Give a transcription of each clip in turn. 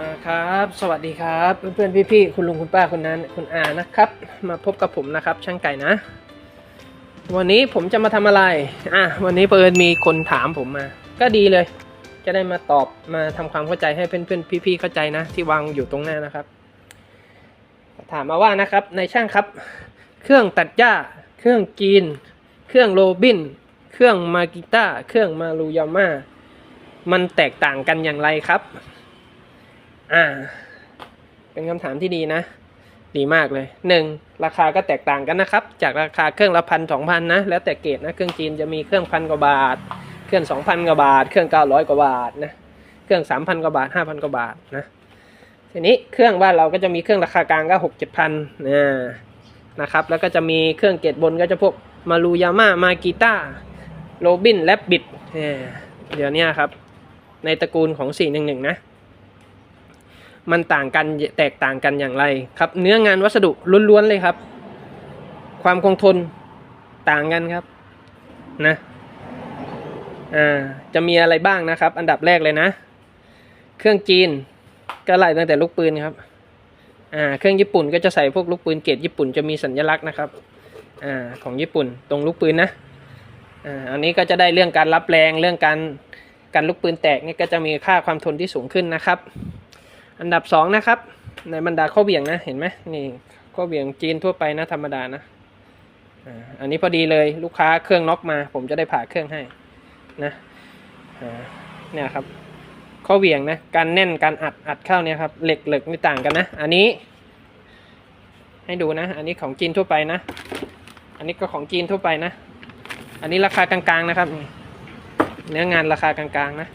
มาครับ สวัสดีครับ เพื่อนๆพี่ๆคุณลุงคุณป้าคุณนั้นคุณอานะครับ มาพบกับผมนะครับ ช่างไก่นะ วันนี้ผมจะมาทำอะไรอะวันนี้เปิดมีคนถามผมมา ก็ดีเลย จะได้มาตอบมาทำความเข้าใจให้เพื่อนๆพี่ๆเข้าใจนะ ที่วางอยู่ตรงหน้านะครับ ถามมาว่านะครับในช่างครับ เครื่องตัดหญ้า เครื่องจีน เครื่องโรบิน เครื่องมากิต้า เครื่องมารูยาม่ามันแตกต่างกันอย่างไรครับ อ่า เป็นคำถามที่ดีนะ ดีมากเลยหนึ่งราคาก็แตกต่างกันนะครับ จากราคาเครื่องละพันสองพันนะ แล้วแต่เกรดนะ เครื่องจีนจะมีเครื่องพันกว่าบาท เครื่องสองพันกว่าบาท เครื่องเก้าร้อยกว่าบาทนะ เครื่องสามพันกว่าบาทห้าพันกว่าบาทนะ ทีนี้เครื่องบ้านเราก็จะมีเครื่องราคากลางก็หกเจ็ดพันนะนะครับ แล้วก็จะมีเครื่องเกรดบนก็จะพวกมารูยาม่ามากีต้าโรบิน แลบบิดเดี๋ยวนี้ครับ ในตระกูลของ 411 นะ มันต่างกันแตกต่างกันอย่างไรครับ เนื้องานวัสดุล้วนๆเลยครับ ความคงทนต่างกันครับนะอ่าจะมีอะไรบ้างนะครับ อันดับแรกเลยนะ เครื่องจีนก็ไล่ตั้งแต่ลูกปืนครับอ่าเครื่องญี่ปุ่นก็จะใส่พวกลูกปืนเกรดญี่ปุ่นจะมีสัญลักษณ์นะครับอ่าของญี่ปุ่นตรงลูกปืนนะอ่าอันนี้ก็จะได้เรื่องการรับแรงเรื่องการการลูกปืนแตกนี่ก็จะมีค่าความทนที่สูงขึ้นนะครับ อันดับสองนะครับ ในบรรดาข้อเบี่ยงนะเห็นไหมนี่ข้อเบี่ยงจีนทั่วไปนะธรรมดานะอันนี้พอดีเลยลูกค้าเครื่องน็อกมา ผมจะได้ผ่าเครื่องให้นะเนี่ยครับข้อเบี่ยงนะการแน่นการอัดอัดเข้าเนี่ยครับเหล็กเหล็กนี่ต่างกันนะ อันนี้ ให้ดูนะ อันนี้ของจีนทั่วไปนะ อันนี้ก็ของจีนทั่วไปนะ อันนี้ราคากลางๆนะครับ เนื้องานราคากลางๆนะ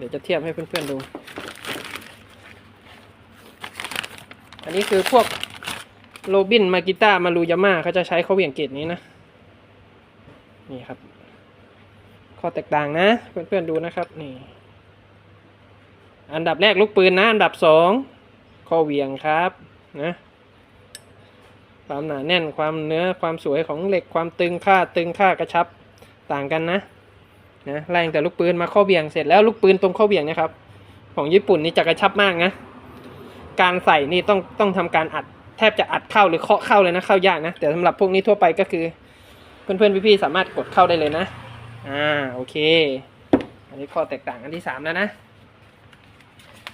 เดี๋ยวจะเทียบให้เพื่อนๆดู อันนี้คือพวกโรบินมากิต้ามารูยาม่าเขาจะใช้เขาเหวี่ยงเกรดนี้นะ นี่ครับ ข้อแตกต่างนะ เพื่อนๆดูนะครับ นี่ อันดับแรกลูกปืนนะ อันดับสองข้อเหวี่ยงครับนะความหนาแน่นความเนื้อความสวยของเหล็กความตึงค่าตึงค่ากระชับต่างกันนะ นะไล่ตั้งแต่ลูกปืนมาข้อเบี่ยงเสร็จแล้วลูกปืนตรงข้อเบี่ยงนะครับ ของญี่ปุ่นนี่จะกระชับมากนะ การใส่นี่ต้องต้องทำการอัดแทบจะอัดเข้าหรือเคาะเข้าเลยนะเข้ายากนะ แต่สำหรับพวกนี้ทั่วไปก็คือ เพื่อนๆพี่ๆสามารถกดเข้าได้เลยนะ อ่าโอเค อันนี้ข้อแตกต่างอันที่สามแล้วนะ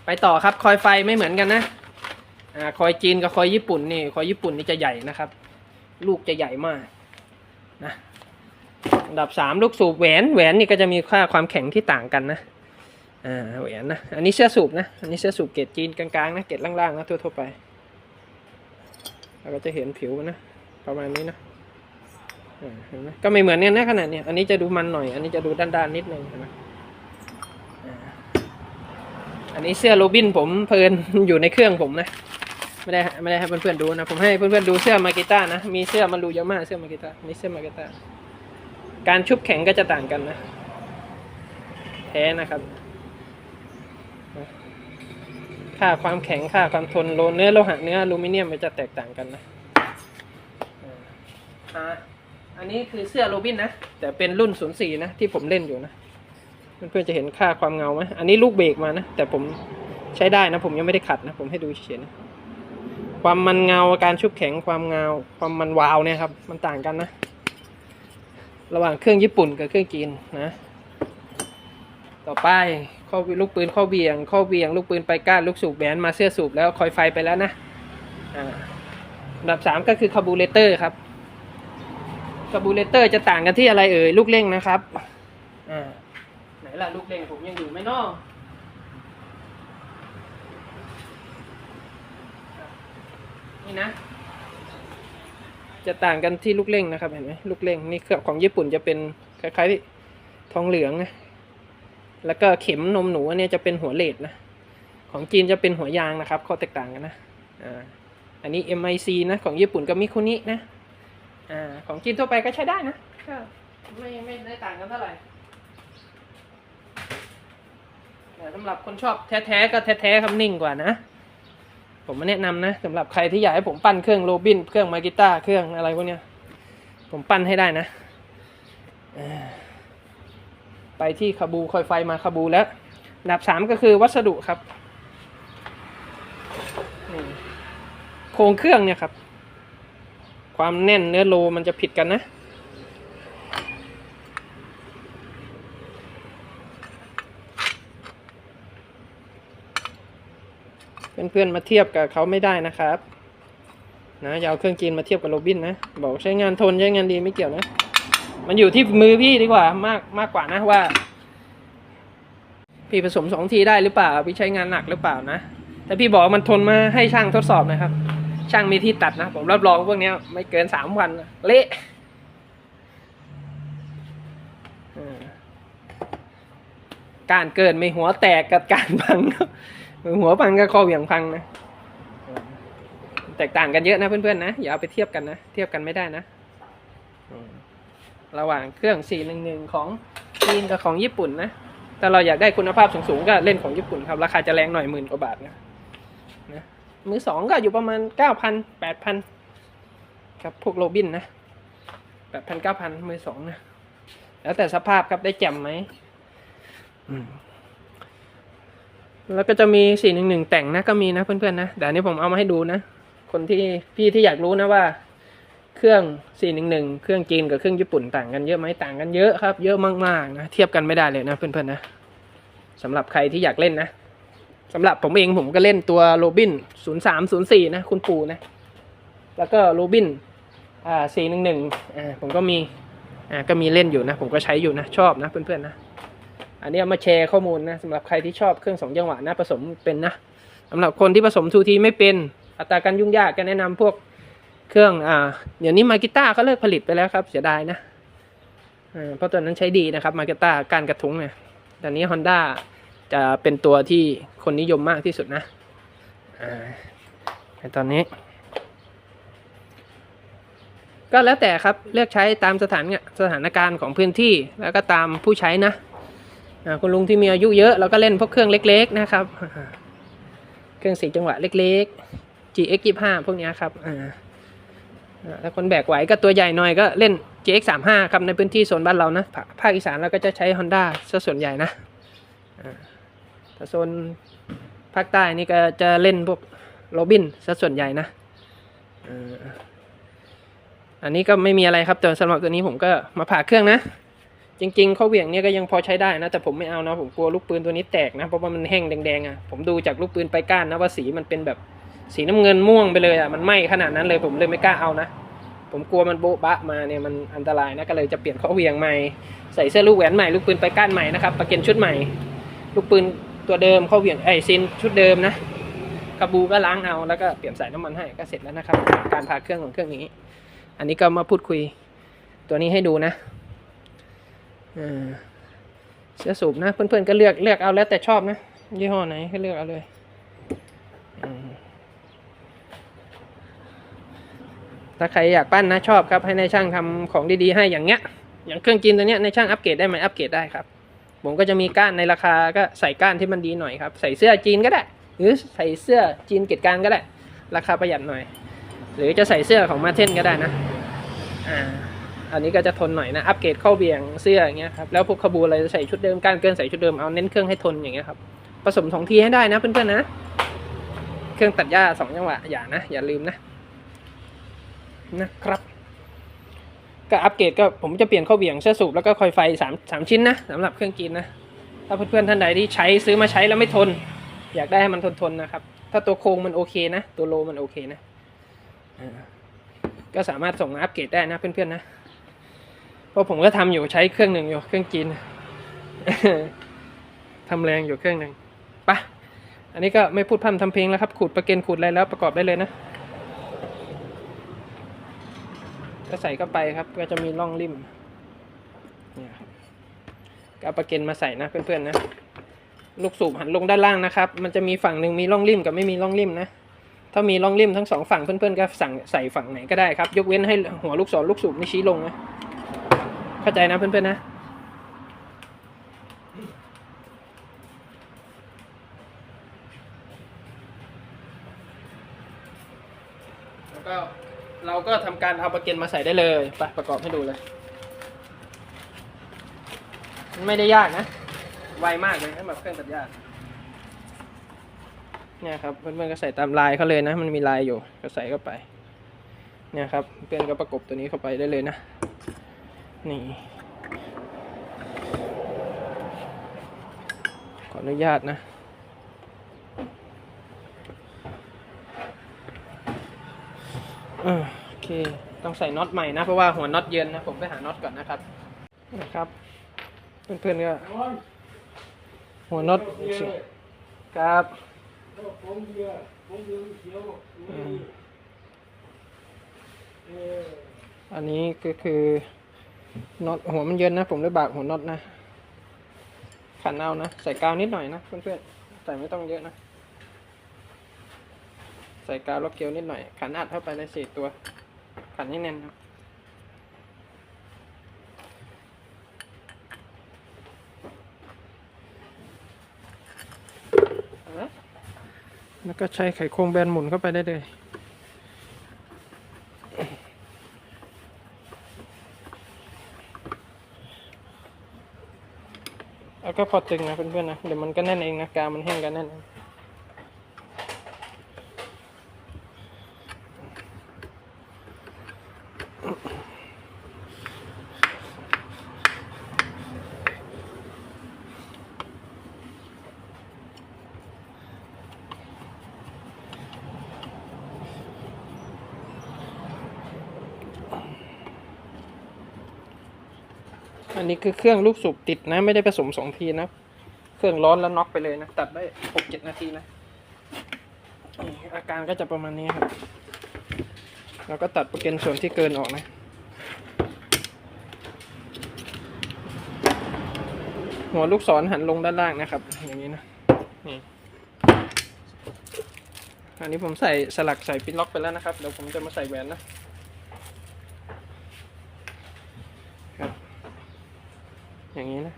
ไปต่อครับคอยไฟไม่เหมือนกันนะอ่าคอยจีนกับคอยญี่ปุ่นนี่คอยญี่ปุ่นนี่จะใหญ่นะครับ ลูกจะใหญ่มากนะ อันดับสามลูกสูบแหวนแหวนนี่ก็จะมีค่าความแข็งที่ต่างกันนะอ่าแหวนนะอันนี้เสื้อสูบนะอันนี้เสื้อสูบเกรดจีนกลางๆนะเกรดล่างๆนะทั่วๆไปเราก็จะเห็นผิวมันนะประมาณนี้นะเห็นไหมก็ไม่เหมือนกันนะขนาดเนี้ยอันนี้จะดูมันหน่อย อันนี้จะดูด้านๆนิดนึงเห็นไหมอันนี้เสื้อโรบินผมเพลินอยู่ในเครื่องผมนะไม่ได้ไม่ได้ให้เพื่อนๆดูนะผมให้เพื่อนๆดูเสื้อมากิต้านะมีเสื้อมารูยาม่าเสื้อมากิต้ามีเสื้อมากิต้า การชุบแข็งก็จะต่างกันนะ แท้นะครับ ค่าความแข็งค่าความทนโลเนื้อโลหะเนื้ออลูมิเนียมมันจะแตกต่างกันนะอันนี้คือเสื้อโรบินนะ แต่เป็นรุ่น 04 นะ ที่ผมเล่นอยู่นะเพื่อนๆจะเห็นค่าความเงาไหมอันนี้ลูกเบรกมานะ แต่ผมใช้ได้นะ ผมยังไม่ได้ขัดนะ ผมให้ดูเฉยๆนะ ความมันเงาการชุบแข็งความเงา ความมันวาวเนี่ยครับ มันต่างกันนะ ระหว่างเครื่องญี่ปุ่นกับเครื่องจีนนะ ต่อไปข้อลูกปืนข้อเบี่ยง ข้อเบี่ยง ลูกปืนไปก้านลูกสูบแบนมาเสื้อสูบแล้วคอยไฟไปแล้วนะอ่าอันดับสามก็คือคาบูเรเตอร์ครับคาบูเรเตอร์จะต่างกันที่อะไรเอ่ยลูกเร่งนะครับอ่าไหนล่ะลูกเร่งผมยังอยู่ไหมเนาะนี่นะ จะต่างกันที่ลูกเร่งนะครับเห็นไหมลูกเร่งนี่เครื่องของญี่ปุ่นจะเป็นคล้ายๆทองเหลืองนะแล้วก็เข็มนมหนูอันนี้จะเป็นหัวเลดนะ ของจีนจะเป็นหัวยางนะครับ ข้อแตกต่างกันนะอ่าอันนี้ MIC นะของญี่ปุ่นก็มิคุนินะอ่าของจีนทั่วไปก็ใช้ได้นะก็ไม่ไม่ได้ต่างกันเท่าไหร่แต่สำหรับคนชอบแท้ๆก็แท้ๆครับนิ่งกว่านะ ผมมาแนะนำนะสำหรับใครที่อยากให้ผมปั้นเครื่องโรบิน เครื่องมากิต้าเครื่องอะไรพวกเนี้ย ผมปั้นให้ได้นะ ไปที่คาบูคอยไฟมาคาบูแล้วดับสามก็คือวัสดุครับ โครงเครื่องเนี่ยครับ ความแน่นเนื้อโลมันจะผิดกันนะ เพื่อนๆมาเทียบกับเขาไม่ได้นะครับนะอย่าเอาเครื่องจีนมาเทียบกับโรบินนะบอกใช้งานทนใช้งานดีไม่เกี่ยวนะ มันอยู่ที่มือพี่ดีกว่ามากมากกว่านะว่า พี่ผสมสองทีได้หรือเปล่าพี่ใช้งานหนักหรือเปล่านะแต่พี่บอกมันทนมาให้ช่างทดสอบนะครับ ช่างมีที่ตัดนะ ผมรับรองพวกนี้ยไม่เกินสามวันเละการเกิดไม่หัวแตกกับการพัง หัวพังกับคอเหวี่ยงพังนะ แตกต่างกันเยอะนะเพื่อนๆนะ อย่าเอาไปเทียบกันนะ เทียบกันไม่ได้นะ ระหว่างเครื่อง 411 ของจีนกับของญี่ปุ่นนะถ้าเราอยากได้คุณภาพสูงๆก็เล่นของญี่ปุ่นครับ ราคาจะแรงหน่อยหมื่นกว่าบาทนะนะ มือสองก็อยู่ประมาณ 9,000 8,000ครับพวกโรบินนะ 8,000 9,000 มือสองนะ แล้วแต่สภาพครับได้แจ่มไหมอืม แล้วก็จะมี 411 แต่งนะก็มีนะเพื่อนๆนะแต่อันนี้ผมเอามาให้ดูนะ คนที่พี่ที่อยากรู้นะว่า เครื่อง 411 เครื่องจีนกับเครื่องญี่ปุ่นต่างกันเยอะไหมต่างกันเยอะครับ เยอะมากๆนะ เทียบกันไม่ได้เลยนะเพื่อนๆนะสำหรับใครที่อยากเล่นนะสำหรับผมเองผมก็เล่นตัวโรบิน 0304 นะ คุณปู่นะ แล้วก็โรบิน อ่า 411 อ่า ผมก็มี อ่า ก็มีเล่นอยู่นะ ผมก็ใช้อยู่นะ ชอบนะเพื่อนๆนะ อันนี้มาแชร์ข้อมูลนะสำหรับใครที่ชอบเครื่องสองจังหวะนะผสมเป็นนะสำหรับคนที่ผสมทูทีไม่เป็นอัตราการยุ่งยากก็แนะนำพวกเครื่องอ่าเดี๋ยวนี้มากิต้าเขาเลิกผลิตไปแล้วครับเสียดายนะเพราะตัวนั้นใช้ดีนะครับมากิต้าการกระทุ้งเนี่ยแต่นี้ Honda จะเป็นตัวที่คนนิยมมากที่สุดนะในตอนนี้ ก็แล้วแต่ครับเลือกใช้ตามสถานสถานการณ์ของพื้นที่แล้วก็ตามผู้ใช้นะ คุณลุงที่มีอายุเยอะเราก็เล่นพวกเครื่องเล็ก ๆ นะครับอ่าเครื่องสีจังหวะเล็ก ๆ GX 25พวกเนี้ยครับอ่าอ่าถ้าคนแบกไหวก็ตัวใหญ่หน่อยก็เล่น GX 35ครับในพื้นที่โซนบ้านเรานะภาภาคอีสานเราก็จะใช้ Honda ซะส่วนใหญ่นะอ่าถ้าโซนภาคใต้นี่ก็จะเล่นพวกโรบินซะส่วนใหญ่นะอ่าอันนี้ก็ไม่มีอะไรครับแต่สำหรับตัวนี้ผมก็มาผ่าเครื่องนะ จริงๆเขาเหวี่ยงเนี่ยก็ยังพอใช้ได้นะ แต่ผมไม่เอานะ ผมกลัวลูกปืนตัวนี้แตกนะ เพราะว่ามันแห้งแดงๆอะ ผมดูจากลูกปืนไปก้านนะว่าสีมันเป็นแบบสีน้ำเงินม่วงไปเลยอะ มันไหม้ขนาดนั้นเลยผมเลยไม่กล้าเอานะ ผมกลัวมันโบ๊ะบะมาเนี่ยมันอันตรายนะ ก็เลยจะเปลี่ยนเขาเหวี่ยงใหม่ ใส่เสื้อลูกแหวนใหม่ ลูกปืนไปก้านใหม่นะครับ ประเก็นชุดใหม่ ลูกปืนตัวเดิมเขาเหวี่ยงไอซินชุดเดิมนะ กระบูก็ล้างเอา แล้วก็เปลี่ยนใส่น้ำมันให้ก็เสร็จแล้วนะครับ การพาเครื่องของเครื่องนี้ อันนี้ก็มาพูดคุยตัวนี้ให้ดูนะ เสื้อสูบนะ เพื่อนๆก็เลือกเลือกเอาแล้วแต่ชอบนะ ยี่ห้อไหนก็เลือกเอาเลยถ้าใครอยากปั้นนะชอบครับ ให้ในายช่างทำของดีๆให้อย่างเงี้ย อย่างเครื่องกินตัวเนี้ยในายช่างอัปเกรดได้ไหมอัปเกรดได้ครับ ผมก็จะมีก้านในราคาก็ใส่ก้านที่มันดีหน่อยครับ ใส่เสื้อจีนก็ได้ หรือใส่เสื้อจีนเกตการก็ได้ ราคาประหยัดหน่อย หรือจะใส่เสื้อของมาเทนก็ได้นะ อ่า อันนี้ก็จะทนหน่อยนะ อัปเกรดเข้าเบี่ยงเสื้ออย่างเงี้ยครับแล้วพวกขบูอะไรใส่ชุดเดิมการเกินใส่ชุดเดิมเอาเน้นเครื่องให้ทนอย่างเงี้ยครับผสมสองทีให้ได้นะเพื่อนๆนะ เครื่องตัดหญ้าสองจังหวะอย่านะ อย่าลืมนะนะครับ ก็อัปเกรดก็ผมจะเปลี่ยนเข้าเบี่ยงเสื้อสูบแล้วก็คอยไฟสามสามชิ้นนะสำหรับเครื่องกินนะถ้าเพื่อนๆท่านใดที่ใช้ซื้อมาใช้แล้วไม่ทน อยากได้ให้มันทนทนๆนะครับ ถ้าตัวโครงมันโอเคนะ ตัวโลมันโอเคนะก็สามารถส่งมาอัปเกรดได้นะเพื่อนๆนะ ราะผมก็ทำอยู่ใช้เครื่องหนึ่งอยู่เครื่องจีนทำแรงอยู่เครื่องหนึ่งปะอันนี้ก็ไม่พูดพร่ำทำเพลงแล้วครับ ขูดประเกนขูดอะไรแล้วประกอบได้เลยนะก็ใส่เข้าไปครับก็จะมีร่องริมเนี่ยครับก็เอาประเกนมาใส่นะเพื่อนๆนะลูกสูบหันลงด้านล่างนะครับ มันจะมีฝั่งหนึ่งมีร่องริมกับไม่มีร่องริมนะถ้ามีร่องริมทั้งสองฝั่งเพื่อนๆก็สั่งใส่ฝั่งไหนก็ได้ครับ ยกเว้นให้หัวลูกศรลูกสูบนี่ชี้ลงนะ เข้าใจนะเพื่อนๆนะแล้วก็เราก็ทำการเอาประเก็นมาใส่ได้เลยไปประกอบให้ดูเลย ไม่ได้ยากนะ ไวมากเลยสำหรับเครื่องตัดหญ้าเนี่ยครับเพื่อนๆก็ใส่ตามลายเขาเลยนะ มันมีลายอยู่ก็ใส่เข้าไป เนี่ยครับเพื่อนก็ประกบตัวนี้เข้าไปได้เลยนะ นี่ ขออนุญาตนะโอเค ต้องใส่น็อตใหม่นะ เพราะว่าหัวน็อตเยินนะ ผมไปหาน็อตก่อนนะครับ นะครับ เพื่อนๆก็หัวน็อตครับอันนี้ก็คือ น็อตหัวมันเยินนะ ผมเลยบากหัวน็อตนะขันเอานะ ใส่กาวนิดหน่อยนะเพื่อนๆใส่ไม่ต้องเยอะนะ ใส่กาวล็อกเกลียวนิดหน่อย ขันอัดเข้าไปในสี่ตัว ขันให้แน่นครับแล้วก็ใช้ไขควงแบนหมุนเข้าไปได้เลย แล้ว ก็พอตึงนะเพื่อนๆนะ เดี๋ยวมันก็แน่นเองนะกาวมันแห้งกันแน่นเอง นนี้คือเครื่องลูกสูบติดนะ ไม่ได้ผสมสองทีนะ เครื่องร้อนแล้วน็อกไปเลยนะ ตัดได้หกเจ็ดนาทีนะอาการก็จะประมาณนี้ครับ เราก็ตัดปรแกรมส่วนที่เกินออกนะหัวลูกศรหันลงด้านล่างนะครับ อย่างนี้นะนี่อันนี้ผมใส่สลักใส่ปินล็อกไปแล้วนะครับ เดี๋ยวผมจะมาใส่แหวนนะ ครับ อย่างนี้นะ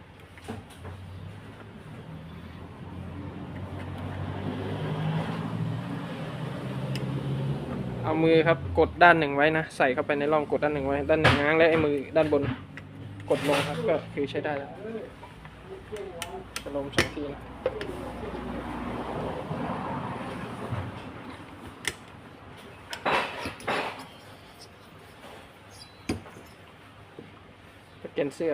เอามือครับกดด้านหนึ่งไว้นะ ใส่เข้าไปในร่องกดด้านหนึ่งไว้ ด้านหนึ่งง้างแล้วไอ้มือด้านบนกดลงครับก็คือใช้ได้แล้วจะลงสองทีนะสเกนเสื้อ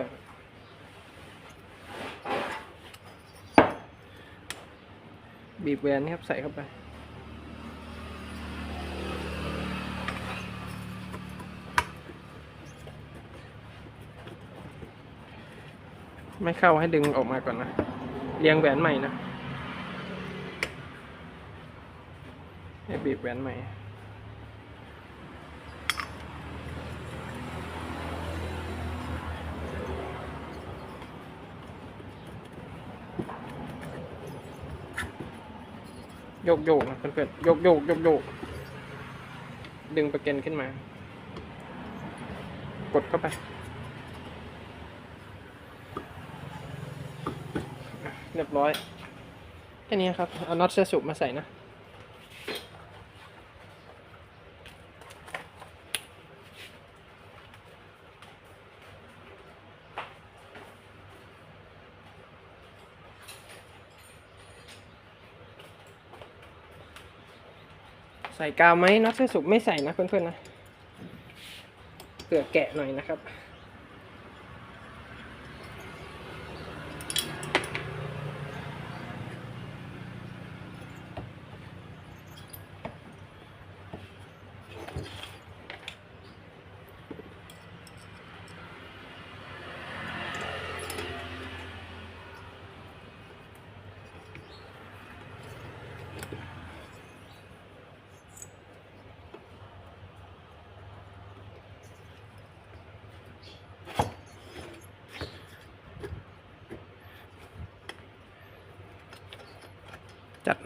บีบแวนครับใส่เข้าไป ไม่เข้าให้ดึงออกมาก่อนนะ เรียงแหวนใหม่นะให้บีบแหวนใหม่ โยกโยกนะเพื่อนๆ โยกโยกโยกโยก ดึงประเก็นขึ้นมา กดเข้าไป เรียบร้อย แค่นี้ครับ เอาน็อตเสื้อสูบมาใส่นะใส่กาวไหมน็อตเสื้อสูบไม่ใส่นะเพื่อนๆนะเผื่อแกะหน่อยนะครับ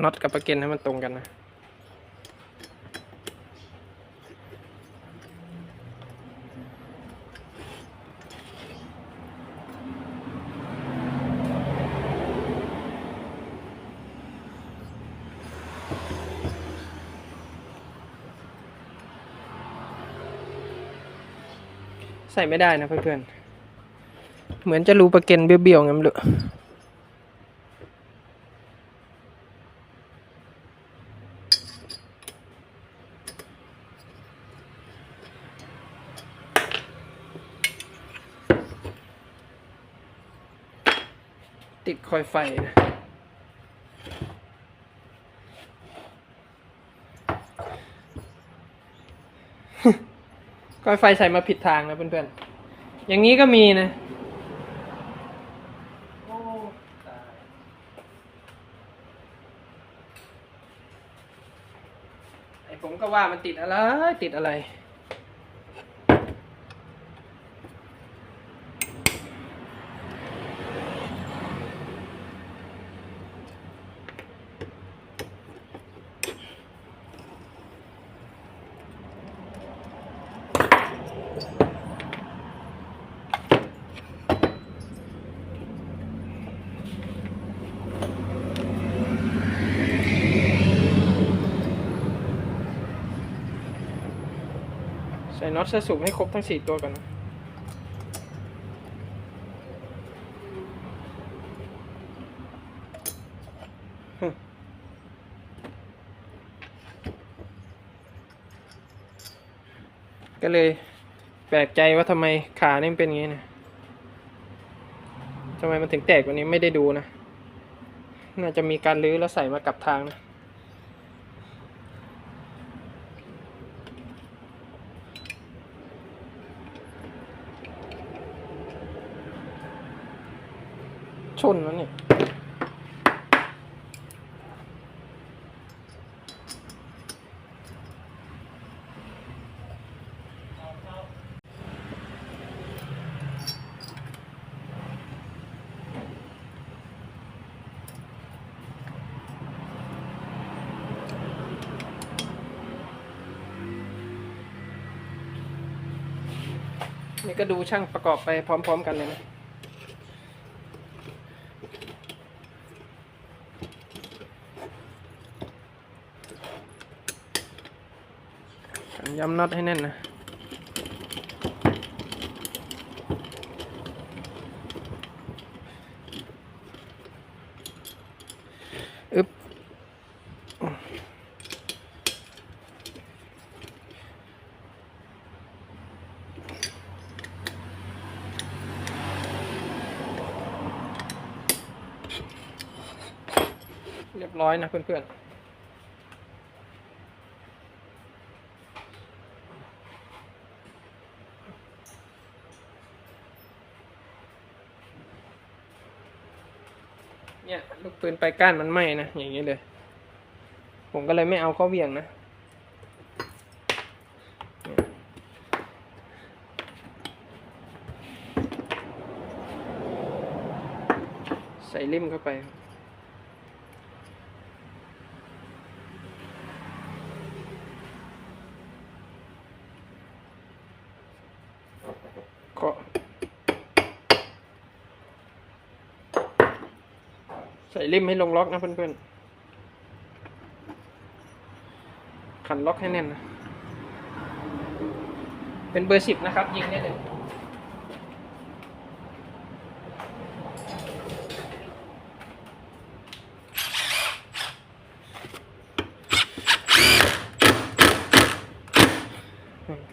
น็อตกับประเก็นให้มันตรงกันนะใส่ไม่ได้นะเพื่อนๆ เหมือนจะรูประเก็นเบี้ยวๆงั้นเลย คอยไฟนะคอยไฟใส่มาผิดทางนะเพื่อนๆ อย่างนี้ก็มีนะ ไอผมก็ว่ามันติดอะไร ติดอะไร น็อตเสื้อสูบให้ครบทั้งสี่ตัวก่อนนะก็เลยแปลกใจว่าทำไมขาเนี่ยมันเป็นอย่างนี้นะทำไมมันถึงแตกวันนี้ไม่ได้ดูนะ น่าจะมีการลื้อแล้วใส่มากลับทางนะ ชนแล้วนี่นี่ก็ดูช่างประกอบไปพร้อม ๆ กันเลยนะ ย้ำน็อตให้แน่นนะอึ๊บเรียบร้อยนะเพื่อนๆ เนี่ยลูกปืนไปก้านมันไหม้นะอย่างนี้เลย ผมก็เลยไม่เอาเข้าเวียงนะใส่ริมเข้าไป ใส่ริมให้ลงล็อกนะเพื่อนๆขันล็อกให้แน่นนะ เป็นเบอร์สิบนะครับ ยิงได้เลย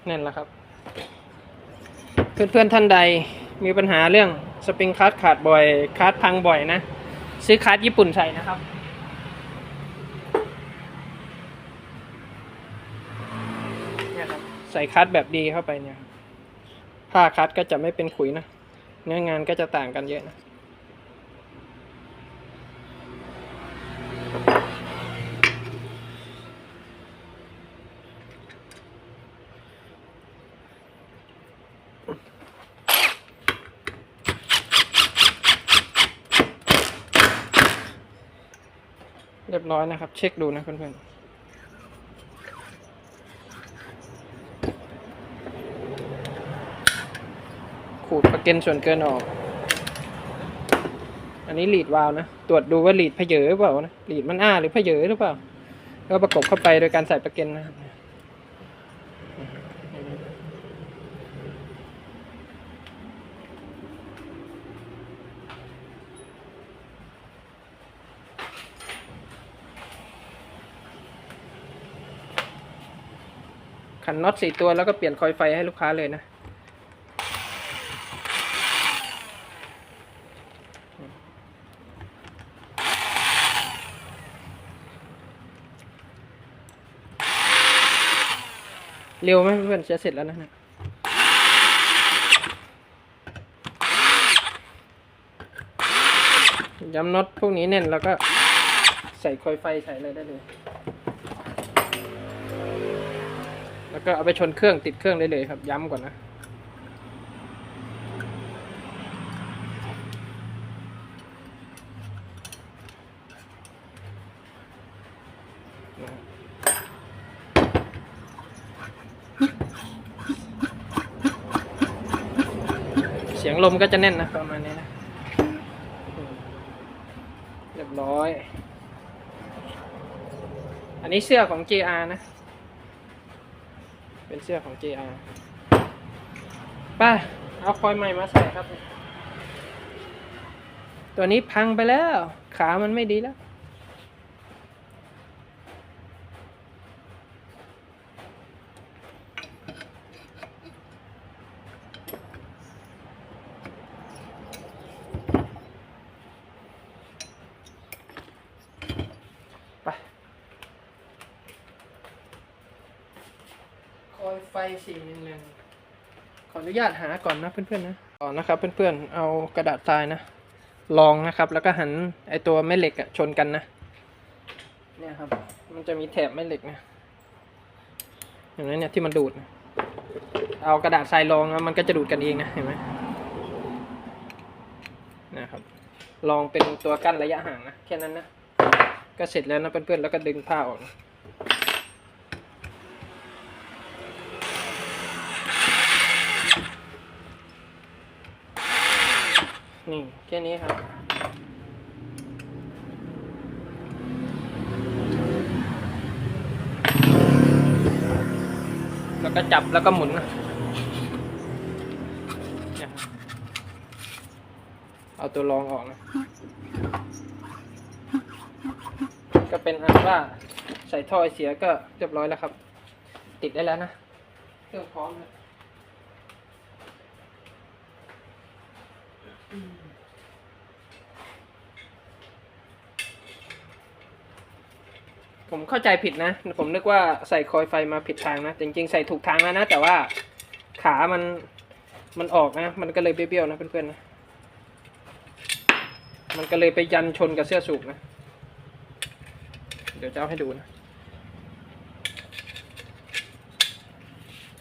แน่นแล้วครับ เพื่อนๆท่านใดมีปัญหาเรื่องสปริงคัสขาดบ่อยคัสพังบ่อยนะ ซื้อคัสญี่ปุ่นใส่นะครับเนี่ยครับ ใส่คัสแบบดีเข้าไปเนี่ยผ้าคัสก็จะไม่เป็นขุยนะ เนื้องานก็จะต่างกันเยอะนะ เร้อยนะครับ เช็คดูนะเพื่อนๆขูดประเก็นส่วนเกินออก อันนี้หลีดวาวนะ ตรวจดูว่าหลีดเพเยอหรือเปล่านะหลีดมันอ้าหรือเพเยอหรือเปล่า ก็ประกบเข้าไปโดยการใส่ประเก็นนะครับ น็อตสี่ตัวแล้วก็เปลี่ยนคอยไฟให้ลูกค้าเลยนะ เร็วไหมเพื่อนจะเสร็จแล้วนะนะย้ำน็อตพวกนี้แน่นแล้วก็ใส่คอยไฟใส่เลยได้เลย ก็เอาไปชนเครื่องติดเครื่องได้เลยครับ ย้ำก่อนนะ เสียงลมก็จะแน่นนะประมาณนี้นะเรียบร้อย อันนี้เสื้อของ JR นะ เป็นเสื้อของ JR ป้าเอาคอยใหม่มาใส่ครับ ตัวนี้พังไปแล้ว ขามันไม่ดีแล้ว ไป คอยไฟ สี่หนึ่งหนึ่งขออนุญาตหาก่อนนะเพื่อนๆนะก่อนนะครับเพื่อนๆเอากระดาษทรายนะลองนะครับแล้วก็หันไอตัวแม่เหล็กอะชนกันนะเนี่ยครับ มันจะมีแถบแม่เหล็กนะเห็นไหมเนี่ยที่มันดูดนะเอากระดาษทรายรองแล้วมันก็จะดูดกันเองนะเห็นไหมนะครับลองเป็นตัวกั้นระยะห่างนะแค่นั้นนะก็เสร็จแล้วนะเพื่อนๆแล้วก็ดึงผ้าออกนะ นี่แค่นี้ครับ แล้วก็จับแล้วก็หมุนเอาตัวรองออกนะ ก็เป็นอันว่าใส่ท่อไอเสียก็เรียบร้อยแล้วครับ ติดได้แล้วนะ เครื่องพร้อมแล้ว ผมเข้าใจผิดนะ ผมนึกว่าใส่คอยไฟมาผิดทางนะ จริงๆใส่ถูกทางแล้วนะ แต่ว่าขามันมันออกนะ มันก็เลยเบี้ยวๆนะเพื่อนๆนะมันก็เลยไปยันชนกับเสื้อสูบนะ เดี๋ยวจะเอาให้ดูนะ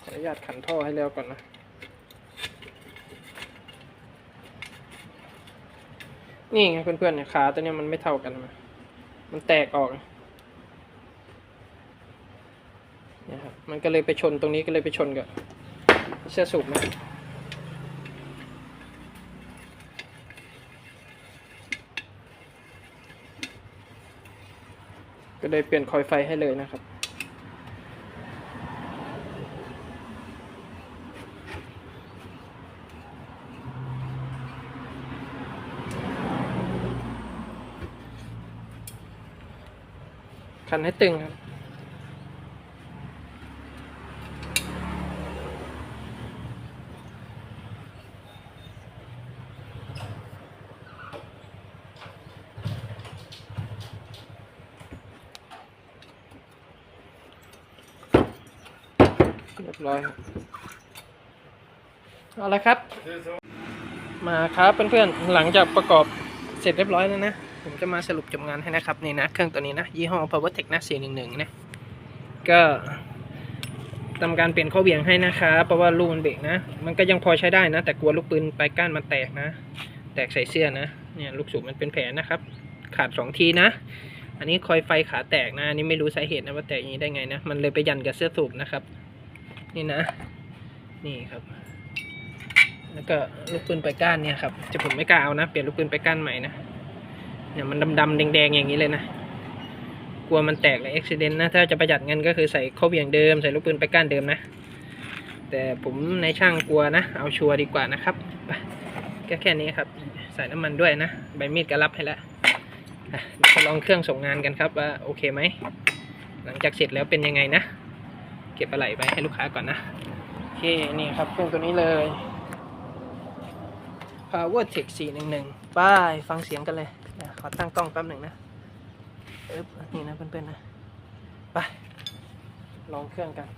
ขออนุญาตขันท่อให้แล้วก่อนนะ นี่ไงเพื่อนๆเนี่ยขาตัวเนี้ยมันไม่เท่ากันนะมันแตกออก นี่ยครับมันก็เลยไปชนตรงนี้ก็เลยไปชนกับเสื้อสูบนะก็เลยเปลี่ยนคอยไฟให้เลยนะครับคันให้ตึงครับ เร้อยเอาละครับ มาครับเพื่อนๆหลังจากประกอบเสร็จเรียบร้อยแล้วนะ ผมจะมาสรุปจบงานให้นะครับนี่นะเครื่องตัวนี้นะยี่ห้อ PowerTech นะ411นะก็ทำการเปลี่ยนข้อเบี่ยงให้นะครับเพราะว่าลูกมันเบรกนะ มันก็ยังพอใช้ได้นะ แต่กลัวลูกปืนปลายก้านมันแตกนะ แตกใส่เสื้อนะเนี่ยลูกสูบมันเป็นแผลนะครับ ขาดสองทีนะ อันนี้คอยไฟขาแตกนะอันนี้ไม่รู้สาเหตุนะว่าแตกอย่างนี้ได้ไงนะ มันเลยไปยันกับเสื้อสูบนะครับ นี่นะ นี่ครับ แล้วก็ลูกปืนไปลายก้านเนี่ยครับจะผมไม่กล้าเอานะเปลี่ยนลูกปืนไปลายก้านใหม่นะเนี่ยมันดำๆแดงๆอย่างนี้เลยนะกลัวมันแตกเลยอุบิเหตุนะ ถ้าจะประหยัดเงินก็คือใส่ข้อเบี่ยงเดิม ใส่ลูกปืนไปลายก้านเดิมนะ แต่ผมในช่างกลัวนะ เอาชัวร์ดีกว่านะครับไปก็แค่นี้ครับ ใส่น้ำมันด้วยนะ ใบมีดก็รับให้แล้วเดี๋ยวลองเครื่องส่งงานกันครับว่าโอเคไหม หลังจากเสร็จแล้วเป็นยังไงนะ เก็บอะไหลไปให้ลูกค้าก่อนนะ โอเค นี่ครับเครื่องตัวนี้เลย Power Tech 411ป้ายฟังเสียงกันเลยนะขอตั้งกล้องแป๊บหนึ่งนะเอ๊บนี่นะเพื่อนๆนะ ไป ลองเครื่องกัน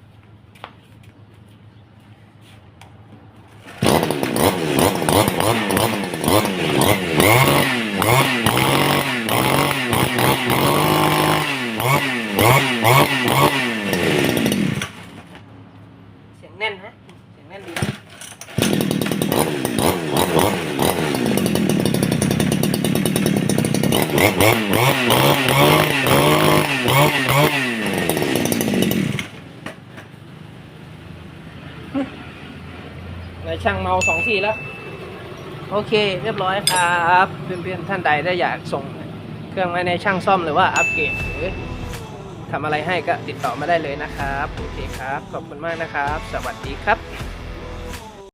เสียงแน่นฮะเสียงแน่นดีนะนายช่างเมาสองทีแล้ว โอเค เรียบร้อยครับเพื่อนๆท่านใดได้อยากส่งเครื่องไว้ในช่างซ่อมหรือว่าอัปเกรดหรือทำอะไรให้ก็ติดต่อมาได้เลยนะครับ โอเคครับ ขอบคุณมากนะครับ สวัสดีครับ